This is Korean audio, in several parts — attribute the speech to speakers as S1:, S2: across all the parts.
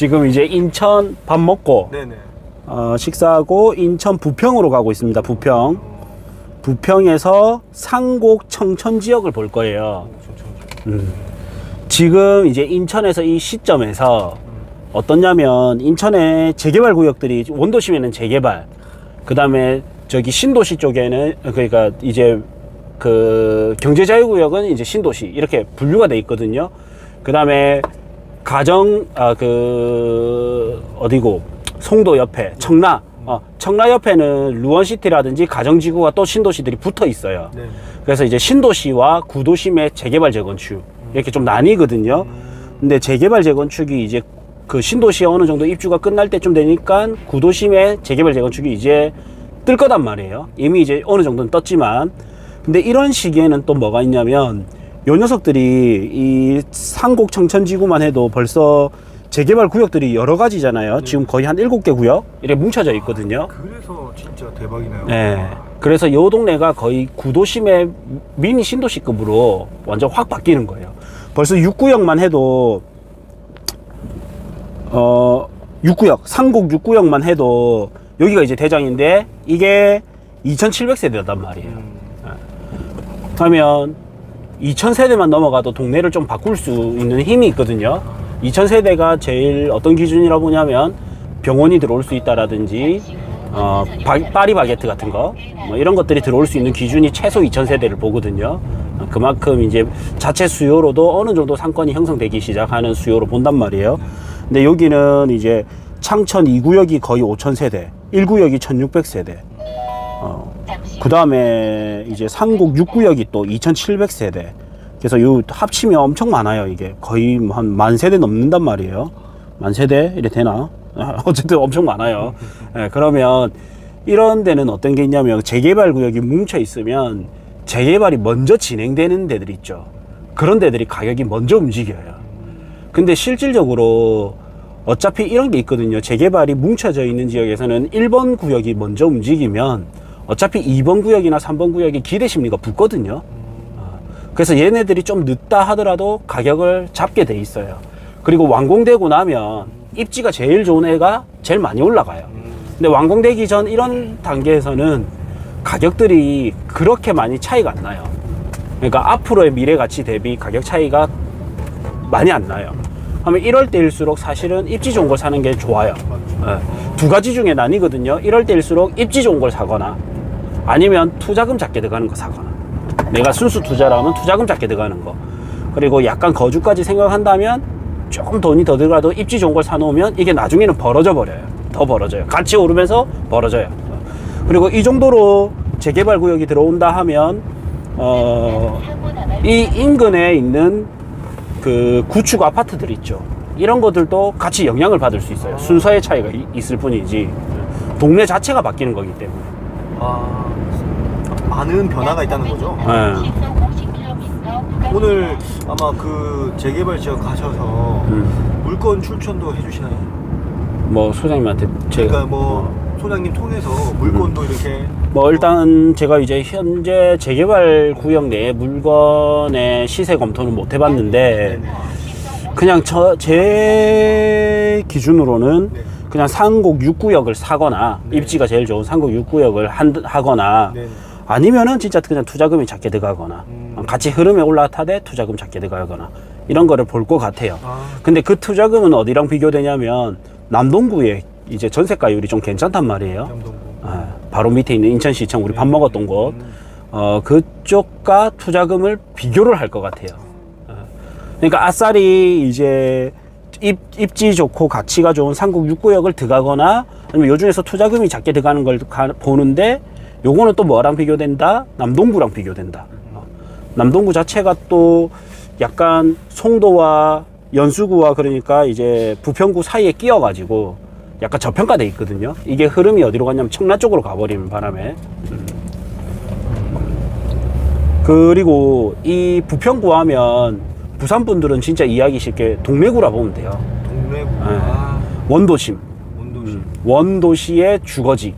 S1: 지금 이제 인천 밥 먹고
S2: 네네.
S1: 어, 식사하고 인천 부평으로 가고 있습니다. 부평. 부평에서 상곡 청천 지역을 볼 거예요. 음. 지금 이제 인천에서 이 시점에서 어떻냐면 인천의 재개발 구역들이 원도심에는 재개발, 그 다음에 저기 신도시 쪽에는 그러니까 이제 그 경제자유구역은 이제 신도시 이렇게 분류가 돼 있거든요. 그 다음에 가정 아그 어디고 송도 옆에 청라 어, 청라 옆에는 루원시티라든지 가정지구가 또 신도시들이 붙어 있어요.
S2: 네.
S1: 그래서 이제 신도시와 구도심의 재개발 재건축 이렇게 좀 나뉘거든요. 근데 재개발 재건축이 이제 그 신도시에 어느 정도 입주가 끝날 때쯤 되니까 구도심의 재개발 재건축이 이제 뜰 거단 말이에요. 이미 이제 어느 정도는 떴지만 근데 이런 시기에는 또 뭐가 있냐면 요 녀석들이 이 상곡 청천지구만 해도 벌써 재개발 구역들이 여러 가지잖아요. 지금 거의 한 일곱 개 구역 이렇게 뭉쳐져 있거든요.
S2: 그래서 진짜 대박이네요.
S1: 네. 그래서 요 동네가 거의 구도심의 미니 신도시급으로 완전 확 바뀌는 거예요. 벌써 6구역만 해도 어 6구역, 상곡 6구역만 해도 여기가 이제 대장인데 이게 2,700세대단 말이에요. 그러면 2,000세대만 넘어가도 동네를 좀 바꿀 수 있는 힘이 있거든요. 2,000세대가 제일 어떤 기준이라 보냐면 병원이 들어올 수 있다라든지 어, 바, 파리바게트 같은 거, 뭐 이런 것들이 들어올 수 있는 기준이 최소 2,000세대를 보거든요. 어, 그만큼 이제 자체 수요로도 어느 정도 상권이 형성되기 시작하는 수요로 본단 말이에요. 근데 여기는 이제 창천 2구역이 거의 5,000세대, 1구역이 1,600세대, 어, 그 다음에 이제 상곡 6구역이 또 2,700세대. 그래서 요 합치면 엄청 많아요, 이게. 거의 뭐한 만 세대 넘는단 말이에요. 만 세대? 이래 되나? 어쨌든 엄청 많아요. 예, 그러면 이런 데는 어떤 게 있냐면 재개발 구역이 뭉쳐 있으면 재개발이 먼저 진행되는 데들 있죠. 그런 데들이 가격이 먼저 움직여요. 근데 실질적으로 어차피 이런 게 있거든요. 재개발이 뭉쳐져 있는 지역에서는 1번 구역이 먼저 움직이면 어차피 2번 구역이나 3번 구역이 기대 심리가 붙거든요. 어, 그래서 얘네들이 좀 늦다 하더라도 가격을 잡게 돼 있어요. 그리고 완공되고 나면 입지가 제일 좋은 애가 제일 많이 올라가요. 근데 완공되기 전 이런 단계에서는 가격들이 그렇게 많이 차이가 안 나요. 그러니까 앞으로의 미래 가치 대비 가격 차이가 많이 안 나요. 하면 이럴 때일수록 사실은 입지 좋은 걸 사는 게 좋아요. 예. 두 가지 중에 나뉘거든요. 이럴 때일수록 입지 좋은 걸 사거나 아니면 투자금 작게 들어가는 거 사거나 내가 순수 투자라면 투자금 작게 들어가는 거 그리고 약간 거주까지 생각한다면 조금 돈이 더 들어가도 입지 좋은 걸 사놓으면 이게 나중에는 벌어져 버려요. 더 벌어져요. 같이 오르면서 벌어져요. 그리고 이 정도로 재개발 구역이 들어온다 하면 어, 이 인근에 있는 그 구축 아파트들 있죠. 이런 것들도 같이 영향을 받을 수 있어요. 순서의 차이가 이- 있을 뿐이지 동네 자체가 바뀌는 거기 때문에.
S2: 아, 많은 변화가 있다는 거죠.
S1: 예.
S2: 오늘 아마 그 재개발 지역 가셔서
S1: 음.
S2: 물건 출천도 해주시나요?
S1: 뭐 소장님한테 제가
S2: 그러니까 뭐 소장님 통해서 물건도 이렇게
S1: 뭐 일단 제가 이제 현재 재개발 구역 내 물건의 시세 검토는 못 해봤는데
S2: 네네.
S1: 그냥 저 제 기준으로는
S2: 네.
S1: 그냥 상곡 6구역을 사거나
S2: 네.
S1: 입지가 제일 좋은 상곡 6구역을 한, 하거나
S2: 네네.
S1: 아니면은 진짜 그냥 투자금이 작게 들어가거나
S2: 음.
S1: 같이 흐름에 올라타되 투자금 작게 들어가거나 이런 거를 볼 것 같아요.
S2: 아,
S1: 근데 그 투자금은 어디랑 비교되냐면 남동구에 이제 전세가율이 좀 괜찮단 말이에요.
S2: 남동구.
S1: 아, 바로 밑에 있는 인천시청 우리 밥 먹었던 곳,
S2: 음.
S1: 어, 그쪽과 투자금을 비교를 할 것 같아요. 어. 그러니까 아싸리 이제 입, 입지 좋고 가치가 좋은 상국 6구역을 들어가거나 아니면 요 중에서 투자금이 작게 들어가는 걸 가- 보는데 요거는 또 뭐랑 비교된다? 남동구랑 비교된다. 어. 남동구 자체가 또 약간 송도와 연수구와 그러니까 이제 부평구 사이에 끼어가지고 약간 저평가돼 있거든요. 이게 흐름이 어디로 갔냐면 청라 쪽으로 가버리는 바람에. 음. 그리고 이 부평구 하면 부산 분들은 진짜 이해하기 쉽게 동래구라 보면 돼요.
S2: 동래구.
S1: 네.
S2: 아,
S1: 원도심.
S2: 원도시.
S1: 음, 원도시의 주거지.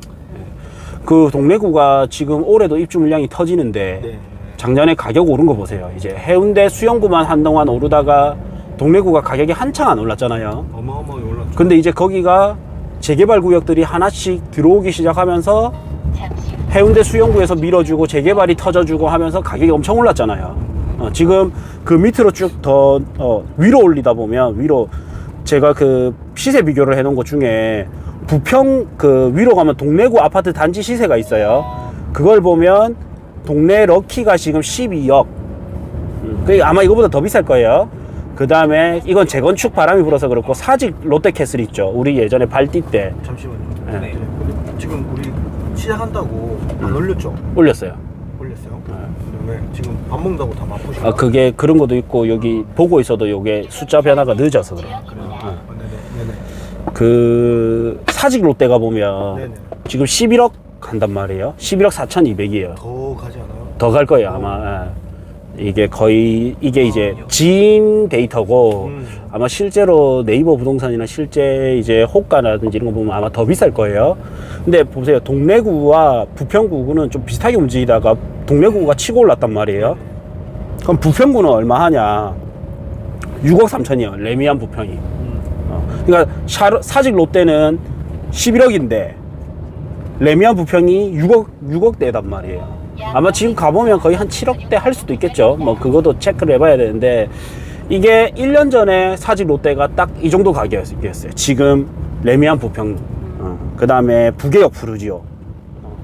S1: 그 동래구가 지금 올해도 입주 물량이 터지는데
S2: 네.
S1: 작년에 가격 오른 거 보세요. 이제 해운대 수영구만 한동안 오르다가 동래구가 가격이 한창 안 올랐잖아요.
S2: 어마어마하게 올랐죠.
S1: 근데 이제 거기가 재개발 구역들이 하나씩 들어오기 시작하면서 해운대 수영구에서 밀어주고 재개발이 터져주고 하면서 가격이 엄청 올랐잖아요. 어, 지금 그 밑으로 쭉 더 어, 위로 올리다 보면 위로 제가 그 시세 비교를 해 놓은 것 중에 부평 그 위로 가면 동래구 아파트 단지 시세가 있어요. 그걸 보면 동래 럭키가 지금 12억. 음, 그 아마 이거보다 더 비쌀 거예요. 그 다음에 이건 재건축 바람이 불어서 그렇고 사직 롯데캐슬 있죠. 우리 예전에 발띠 때
S2: 잠시만요.
S1: 네.
S2: 네. 지금 우리 시작한다고 안 올렸죠?
S1: 올렸어요.
S2: 올렸어요. 왜 지금 밥 먹는다고 다 바쁘신가?
S1: 아 그게 그런 것도 있고 여기 보고 있어도 요게 숫자 변화가 늦어서 그래요.
S2: 그래요.
S1: 어.
S2: 아, 네네. 네네.
S1: 그 사직 롯데가 보면
S2: 네네.
S1: 지금 11억 한단 말이에요. 11억 4,200이에요.
S2: 더 가지 않아요?
S1: 더 갈 거예요 아마. 예. 이게 거의 이게 이제 지인 데이터고
S2: 음.
S1: 아마 실제로 네이버 부동산이나 실제 이제 호가라든지 이런 거 보면 아마 더 비쌀 거예요. 근데 보세요. 동래구와 부평구는 좀 비슷하게 움직이다가 동래구가 치고 올랐단 말이에요. 그럼 부평구는 얼마 하냐? 6억 3천이요. 레미안 부평이.
S2: 음.
S1: 어. 그러니까 샤- 사직 롯데는 11억인데 레미안 부평이 6억 6억대단 말이에요. 아마 지금 가보면 거의 한 7억대 할 수도 있겠죠. 뭐 그것도 체크를 해봐야 되는데 이게 1년 전에 사직 롯데가 딱 이 정도 가격이었어요. 지금 레미안 부평, 어. 그 다음에 부계역 푸르지오. 어.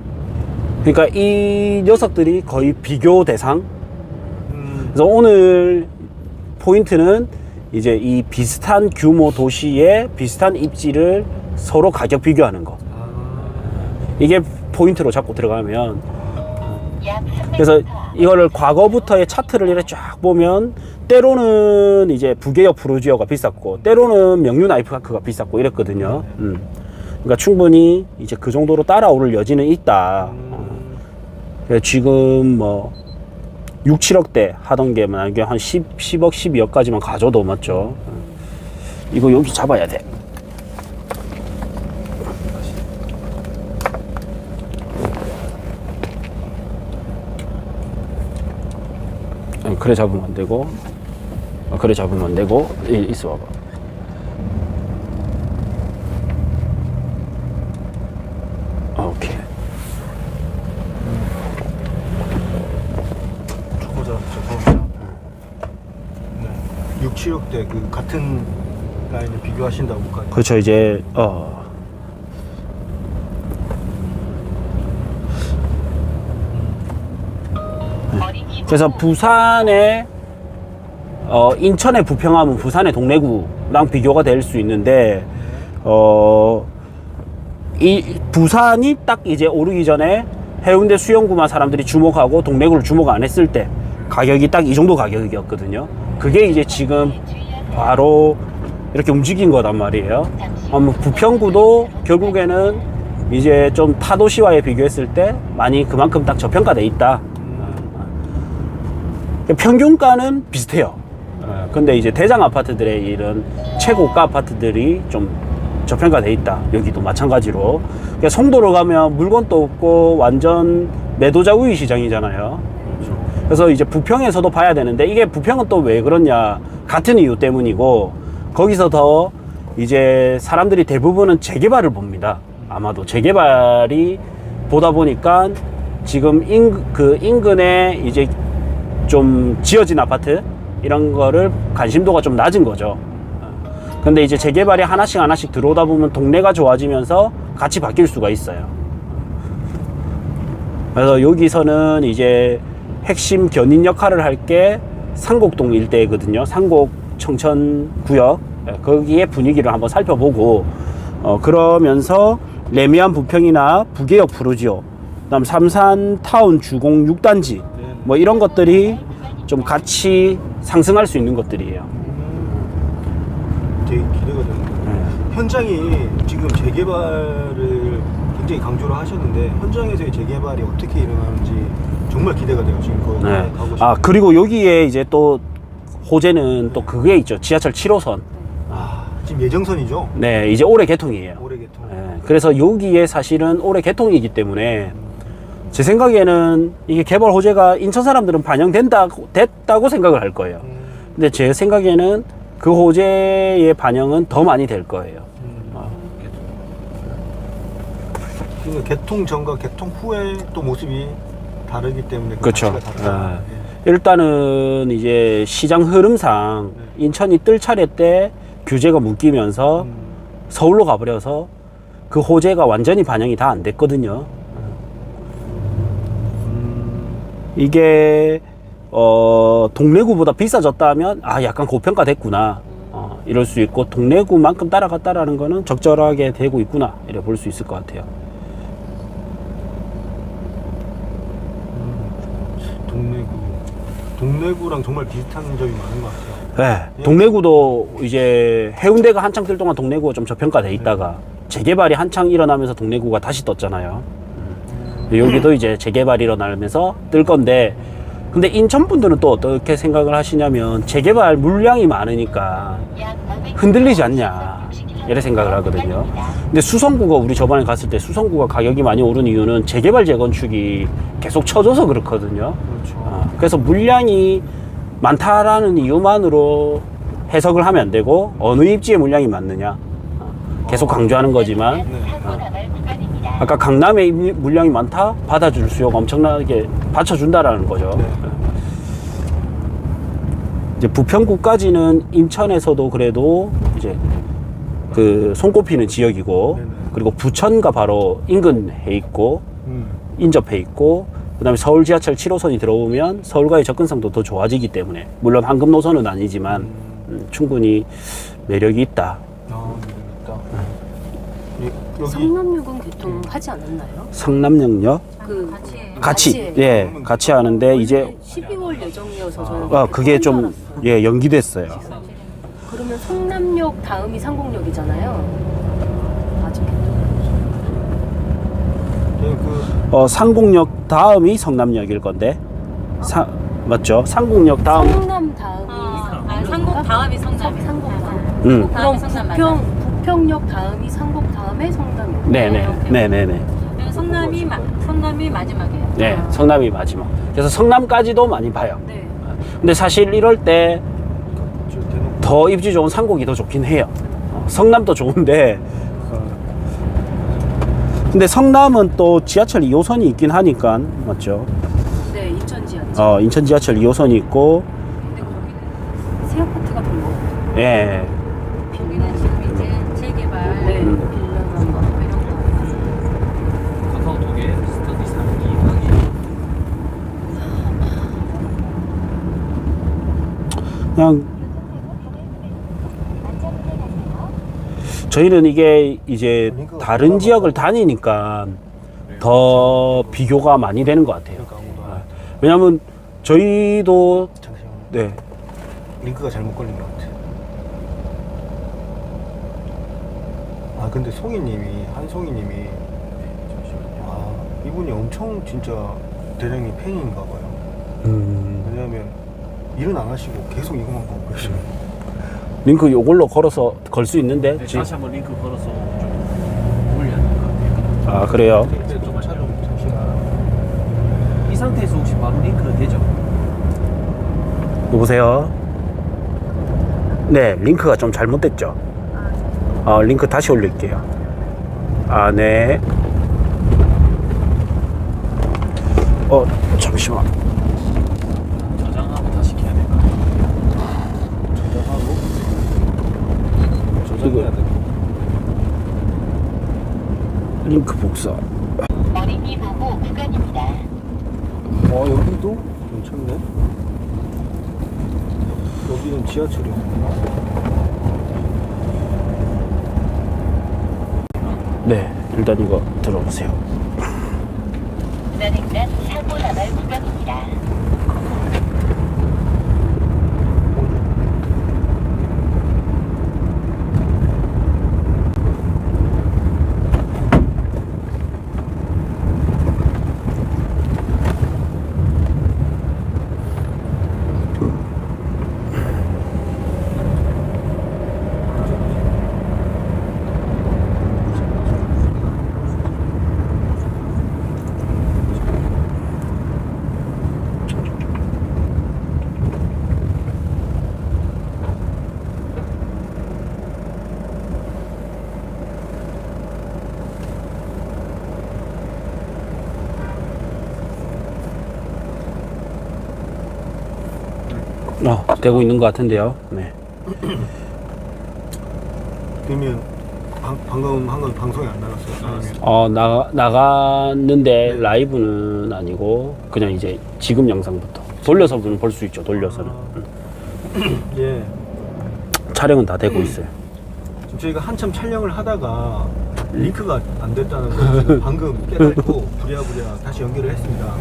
S1: 그러니까 이 녀석들이 거의 비교 대상
S2: 음.
S1: 그래서 오늘 포인트는 이제 이 비슷한 규모 도시의 비슷한 입지를 서로 가격 비교하는 거.
S2: 아.
S1: 이게 포인트로 잡고 들어가면 그래서 이거를 과거부터의 차트를 이렇게 쫙 보면 때로는 이제 부계역 프로지오가 비쌌고 때로는 명륜 아이프가크가 비쌌고 이랬거든요. 음. 그러니까 충분히 이제 그 정도로 따라오를 여지는 있다.
S2: 음.
S1: 그래서 지금 뭐 6, 7억대 하던 게 만약에 한 10, 10억, 12억까지만 가져도 맞죠. 이거 여기 잡아야 돼. 그래 잡으면 안 되고, 아, 그래 잡으면 안 되고, 이- 있어 봐봐. 아, 오케이.
S2: 초보자 죄송합니다. 네. 6, 7억대 그 같은 라인을 비교하신다고까지.
S1: 그렇죠 이제 어 그래서 부산에 어 인천의 부평하면 부산의 동래구랑 비교가 될 수 있는데 어 이 부산이 딱 이제 오르기 전에 해운대 수영구만 사람들이 주목하고 동래구를 주목 안 했을 때 가격이 딱 이 정도 가격이었거든요. 그게 이제 지금 바로 이렇게 움직인 거단 말이에요. 어, 뭐 부평구도 결국에는 이제 좀 타도시와에 비교했을 때 많이 그만큼 딱 저평가돼 있다. 어, 평균가는 비슷해요. 어, 근데 이제 대장 아파트들의 이런 최고가 아파트들이 좀 저평가돼 있다. 여기도 마찬가지로. 그러니까 송도로 가면 물건도 없고 완전 매도자 우위 시장이잖아요. 그래서 이제 부평에서도 봐야 되는데 이게 부평은 또 왜 그러냐 같은 이유 때문이고 거기서 더 이제 사람들이 대부분은 재개발을 봅니다. 아마도 재개발이 보다 보니까 지금 인, 그 인근에 이제 좀 지어진 아파트 이런 거를 관심도가 좀 낮은 거죠. 근데 이제 재개발이 하나씩 하나씩 들어오다 보면 동네가 좋아지면서 같이 바뀔 수가 있어요. 그래서 여기서는 이제 핵심 견인 역할을 할 게 상곡동 일대거든요. 상곡 청천 구역 예, 거기에 분위기를 한번 살펴보고 어, 그러면서 레미안 부평이나 부계역 푸르지오 그다음 삼산 타운 주공 6단지 뭐 이런 것들이 좀 같이 상승할 수 있는 것들이에요.
S2: 되게 기대가 되는데 현장이 지금 재개발을 굉장히 강조를 하셨는데 현장에서의 재개발이 어떻게 일어나는지 정말 기대가 돼요. 지금 거기
S1: 네.
S2: 가고 싶어요.
S1: 아 그리고 여기에 이제 또 호재는 또 그게 있죠. 지하철 7호선.
S2: 아, 지금 예정선이죠?
S1: 네, 이제 올해 개통이에요.
S2: 올해 개통.
S1: 예, 그래서 여기에 사실은 올해 개통이기 때문에 제 생각에는 이게 개발 호재가 인천 사람들은 반영된다 됐다고 생각을 할 거예요.
S2: 음,
S1: 근데 제 생각에는 그 호재의 반영은 더 많이 될 거예요. 어.
S2: 그러니까 개통 전과 개통 후에 또 모습이 다르기 때문에 그
S1: 그렇죠.
S2: 가치가 다르다.
S1: 아. 일단은 이제 시장 흐름상
S2: 네.
S1: 인천이 뜰 차례 때 규제가 묶이면서
S2: 음,
S1: 서울로 가버려서 그 호재가 완전히 반영이 다 안 됐거든요.
S2: 음,
S1: 이게 어 동래구보다 비싸졌다면 아 약간 고평가됐구나 어, 이럴 수 있고 동래구만큼 따라갔다라는 거는 적절하게 되고 있구나 이래 볼수 있을 것 같아요.
S2: 동래구. 동래구랑 정말 비슷한 점이 많은 것 같아요.
S1: 네, 동래구도 이제 해운대가 한창 뜰 동안 동래구가 좀 저평가돼 있다가 재개발이 한창 일어나면서 동래구가 다시 떴잖아요. 음. 여기도 이제 재개발이 일어나면서 뜰 건데 근데 인천 분들은 또 어떻게 생각을 하시냐면 재개발 물량이 많으니까 흔들리지 않냐 이래 생각을 하거든요. 근데 수성구가 우리 저번에 갔을 때 수성구가 가격이 많이 오른 이유는 재개발 재건축이 계속 쳐줘서 그렇거든요.
S2: 그렇죠.
S1: 어, 그래서 물량이 많다라는 이유만으로 해석을 하면 안 되고 어느 입지에 물량이 많느냐 어, 계속 강조하는 거지만 아까 강남에 입- 물량이 많다 받아줄 수요가 엄청나게 받쳐준다라는 거죠.
S2: 네.
S1: 이제 부평구까지는 인천에서도 그래도 이제 그 손꼽히는 지역이고
S2: 네네.
S1: 그리고 부천과 바로 인근해 있고
S2: 음,
S1: 인접해 있고 그다음에 서울 지하철 7호선이 들어오면 서울과의 접근성도 더 좋아지기 때문에 물론 황금 노선은 아니지만 음, 충분히 매력이 있다.
S2: 예, 여기
S3: 성남역은 개통하지 않았나요?
S1: 성남역역
S3: 그
S1: 같이 예 같이 하는데 이제
S3: 12월 예정이어서 저는
S1: 아 그게 좀
S3: 알았어요.
S1: 예 연기됐어요.
S3: 그러면 성남역 다음이 상공역이잖아요. 아직
S2: 그
S1: 어 상공역 다음이 성남역일 건데 사 맞죠? 상공역 다음
S3: 성남 다음이
S4: 아, 상곡 다음이 성남이
S3: 상공 다음.
S1: 음
S3: 그럼
S4: 성남
S3: 부평 부평역 다음이 상곡 다음에 성남역.
S1: 네네 네네네
S4: 그래서 성남이 마, 성남이 마지막이에요.
S1: 네 성남이 마지막. 그래서 성남까지도 많이 봐요.
S3: 네.
S1: 근데 사실 이럴 때 더 입지 좋은 상곡이 더 좋긴 해요. 어, 성남도 좋은데 근데 성남은 또 지하철 2호선이 있긴 하니까 맞죠?
S3: 네 인천 지하철.
S1: 어 인천 지하철 2호선이 있고
S3: 근데 거기는 새 아파트가 별로 없고
S1: 예
S4: 여기는 지금 이제 재개발
S3: 네.
S1: 음.
S3: 빌라나 뭐
S4: 뭐 이런 거.
S5: 카카오톡에 스터디 3기 강의
S1: 그냥 저희는 이게 이제 다른 지역을 다니니까 더 비교가 많이 되는 것 같아요.
S2: 그러니까
S1: 왜냐하면 저희도
S2: 잠시만요.
S1: 네
S2: 링크가 잘못 걸린 것 같아. 아 근데 송이님이 한송이님이 아 이분이 엄청 진짜 대장님 팬인가 봐요.
S1: 음,
S2: 왜냐하면 일은 안 하시고 계속 이것만 보고 계시는.
S1: 링크 이걸로 걸어서 걸 수 있는데
S5: 네, 다시 한번 링크 걸어서 좀 올려야 될 것 같아요.
S1: 아 그래요.
S5: 네, 좀 촬영 잠시만. 이 상태에서 혹시 바로 링크 되죠?
S1: 여보세요. 네 링크가 좀 잘못됐죠. 어 링크 다시 올릴게요. 아 네. 어 잠시만.
S5: 저장하고 다시 켜야 될 것 같아요.
S2: 저장해야 돼.
S1: 링크 복사.
S6: 어린이 보호 구간입니다.
S2: 어 여기도 괜찮네. 여기는 지하철이구나.
S1: 네 일단 이거 들어보세요. 어, 되고 있는 것 같은데요. 네.
S2: 그러면 방, 방금 한 건 방송에 안 나갔어요.
S1: 어, 나, 나갔는데 라이브는 아니고 그냥 이제 지금 영상부터 돌려서는 볼수 있죠. 돌려서는 음.
S2: 예.
S1: 촬영은 다 되고 있어요.
S2: 지금 저희가 한참 촬영을 하다가 링크가 안 됐다는 걸 지금 방금 깨닫고 부랴부랴 다시 연결을 했습니다.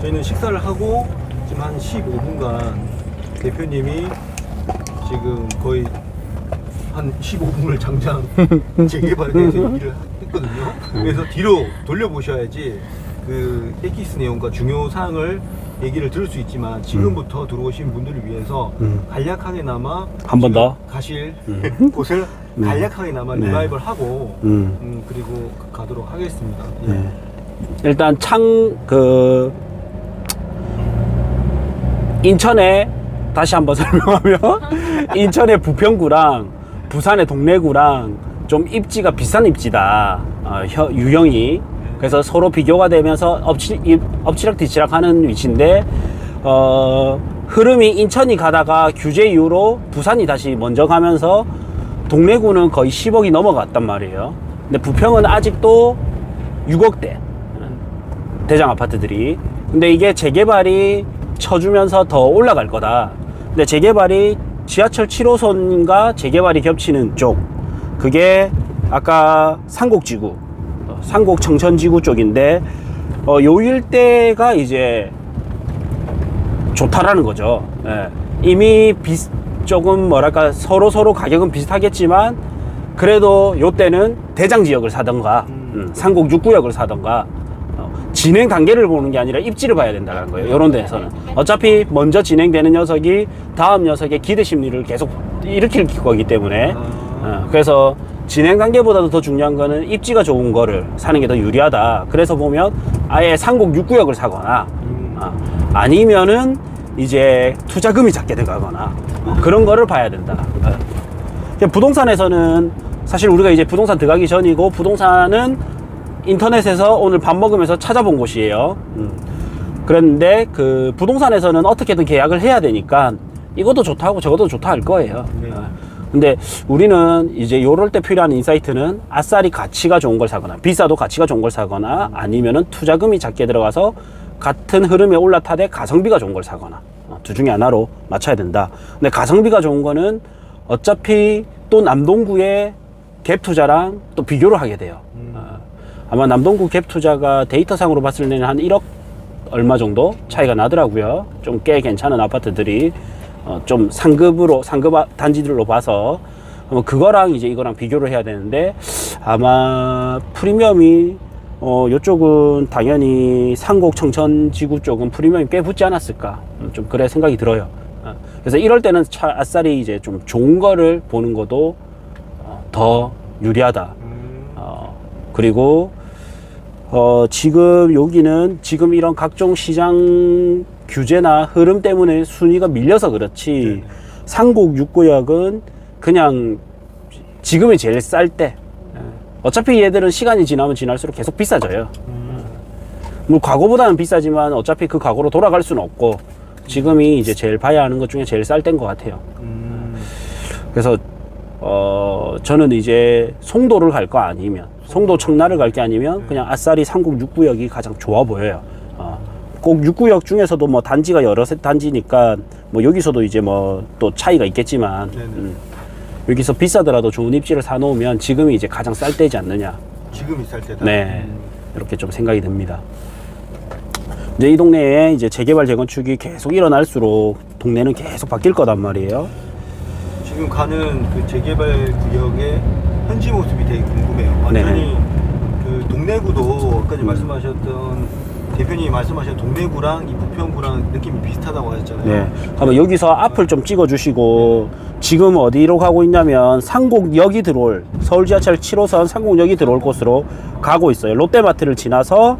S2: 저희는 식사를 하고 지금 한 15분간 대표님이 지금 거의 한 15분을 장장 재개발에 대해서 얘기를 했거든요. 그래서 뒤로 돌려보셔야지 그 엑기스 내용과 중요 사항을 얘기를 들을 수 있지만 지금부터 들어오신 분들을 위해서
S1: 음.
S2: 간략하게나마
S1: 한 번 더?
S2: 지금 가실
S1: 음.
S2: 곳을
S1: 네.
S2: 간략하게나마
S1: 네.
S2: 리바이벌 하고
S1: 음.
S2: 음, 그리고 가도록 하겠습니다. 예.
S1: 네. 일단 창 그 인천에 다시 한번 설명하면 인천의 부평구랑 부산의 동래구랑 좀 입지가 비싼 입지다 어, 혀- 유형이 그래서 서로 비교가 되면서 엎치, 이- 엎치락 뒤치락 하는 위치인데 어, 흐름이 인천이 가다가 규제 이후로 부산이 다시 먼저 가면서 동래구는 거의 10억이 넘어갔단 말이에요 근데 부평은 아직도 6억대 대장 아파트들이. 근데 이게 재개발이 쳐주면서 더 올라갈 거다. 근데 재개발이 지하철 7호선과 재개발이 겹치는 쪽. 그게 아까 상곡지구, 어, 상곡 청천지구 쪽인데, 어, 요 일대가 이제 좋다라는 거죠. 예. 이미 비, 조금 뭐랄까 서로 서로 가격은 비슷하겠지만 그래도 요 때는 대장 지역을 사던가 음, 상곡 6구역을 사던가 어, 진행 단계를 보는 게 아니라 입지를 봐야 된다는 거예요. 이런 데에서는 어차피 먼저 진행되는 녀석이 다음 녀석의 기대 심리를 계속 일으킬 거기 때문에 어, 그래서 진행 단계보다도 더 중요한 거는 입지가 좋은 거를 사는 게 더 유리하다. 그래서 보면 아예 상곡 6구역을 사거나 아, 아니면은 이제 투자금이 작게 들어가거나 어, 그런 거를 봐야 된다. 어. 부동산에서는 사실 우리가 이제 부동산 들어가기 전이고 부동산은 인터넷에서 오늘 밥 먹으면서 찾아본 곳이에요. 음. 그랬는데 그 부동산에서는 어떻게든 계약을 해야 되니까 이것도 좋다고 저것도 좋다 할 거예요.
S2: 네.
S1: 어. 근데 우리는 이제 요럴 때 필요한 인사이트는 아싸리 가치가 좋은 걸 사거나 비싸도 가치가 좋은 걸 사거나 아니면은 투자금이 작게 들어가서 같은 흐름에 올라타되 가성비가 좋은 걸 사거나 어, 두 중에 하나로 맞춰야 된다. 근데 가성비가 좋은 거는 어차피 또 남동구의 갭 투자랑 또 비교를 하게 돼요. 어, 아마 남동구 갭 투자가 데이터상으로 봤을 때는 한 1억 얼마 정도 차이가 나더라고요. 좀 꽤 괜찮은 아파트들이 어, 좀 상급으로 상급 아- 단지들로 봐서 그거랑 이제 이거랑 비교를 해야 되는데 아마 프리미엄이 어 요쪽은 당연히 상곡 청천 지구 쪽은 프리미엄이 꽤 붙지 않았을까 음, 좀 그래 생각이 들어요. 어, 그래서 이럴 때는 차 아싸리 이제 좀 좋은 거를 보는 것도 어, 더 유리하다.
S2: 음,
S1: 어, 그리고 어, 지금 여기는 지금 이런 각종 시장 규제나 흐름 때문에 순위가 밀려서 그렇지 상곡 6구역은 그냥 지금이 제일 쌀 때. 예. 어차피 얘들은 시간이 지나면 지날수록 계속 비싸져요. 뭐 과거보다는 비싸지만 어차피 그 과거로 돌아갈 수는 없고 지금이 이제 제일 봐야 하는 것 중에 제일 쌀 때인 것 같아요.
S2: 음,
S1: 그래서 어 저는 이제 송도를 갈 거 아니면 송도 청라를 갈 게 아니면 그냥 아싸리 상곡 6구역이 가장 좋아 보여요. 어, 꼭 6구역 중에서도 뭐 단지가 여러 세 단지니까 뭐 여기서도 이제 뭐 또 차이가 있겠지만
S2: 네네.
S1: 음, 여기서 비싸더라도 좋은 입지를 사놓으면 지금이 이제 가장 쌀 때지 않느냐
S2: 지금 있을 때다.
S1: 네
S2: 음,
S1: 이렇게 좀 생각이 듭니다. 이제 이 동네에 이제 재개발 재건축이 계속 일어날수록 동네는 계속 바뀔 거단 말이에요.
S2: 지금 가는 그 재개발 구역의 현지 모습이 되게 궁금해요.
S1: 네.
S2: 완전히 그 동래구도 아까 말씀하셨던 대표님이 말씀하신 동래구랑 이 부평구랑 느낌이 비슷하다고 하셨잖아요.
S1: 네. 그러면 여기서 앞을 좀 찍어 주시고 지금 어디로 가고 있냐면 상곡역이 들어올 서울 지하철 7호선 상곡역이 들어올 곳으로 가고 있어요. 롯데마트를 지나서